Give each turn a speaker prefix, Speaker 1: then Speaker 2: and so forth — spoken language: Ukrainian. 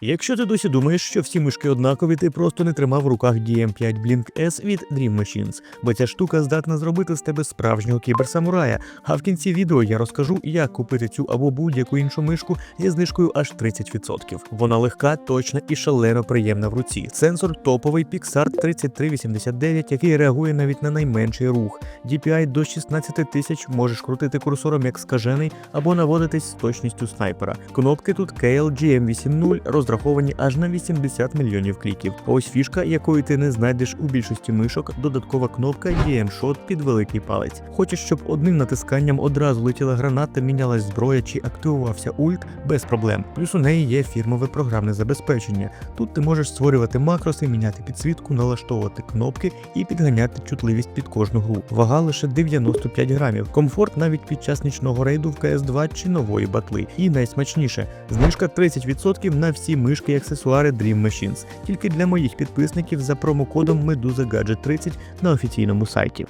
Speaker 1: Якщо ти досі думаєш, що всі мишки однакові, ти просто не тримав в руках DM5 Blink S від Dream Machines, бо ця штука здатна зробити з тебе справжнього кіберсамурая. А в кінці відео я розкажу, як купити цю або будь-яку іншу мишку зі знижкою аж 30%. Вона легка, точна і шалено приємна в руці. Сенсор топовий Pixart 3389, який реагує навіть на найменший рух. DPI до 16 тисяч можеш крутити курсором як скажений або наводитись з точністю снайпера. Кнопки тут KLGM 8.0 розраховані аж на 80 мільйонів кліків. Ось фішка, якої ти не знайдеш у більшості мишок, додаткова кнопка DM Shot під великий палець. Хочеш, щоб одним натисканням одразу летіла граната, мінялась зброя чи активувався ульт без проблем. Плюс у неї є фірмове програмне забезпечення. Тут ти можеш створювати макроси, міняти підсвітку, налаштовувати кнопки і підганяти чутливість під кожну гру. Вага лише 95 грамів. Комфорт навіть під час нічного рейду в CS2 чи нової батли. І найсмачніше знижка 30% на всі мишки і аксесуари Dream Machines. Тільки для моїх підписників за промокодом Meduza Gadget 30 на офіційному сайті.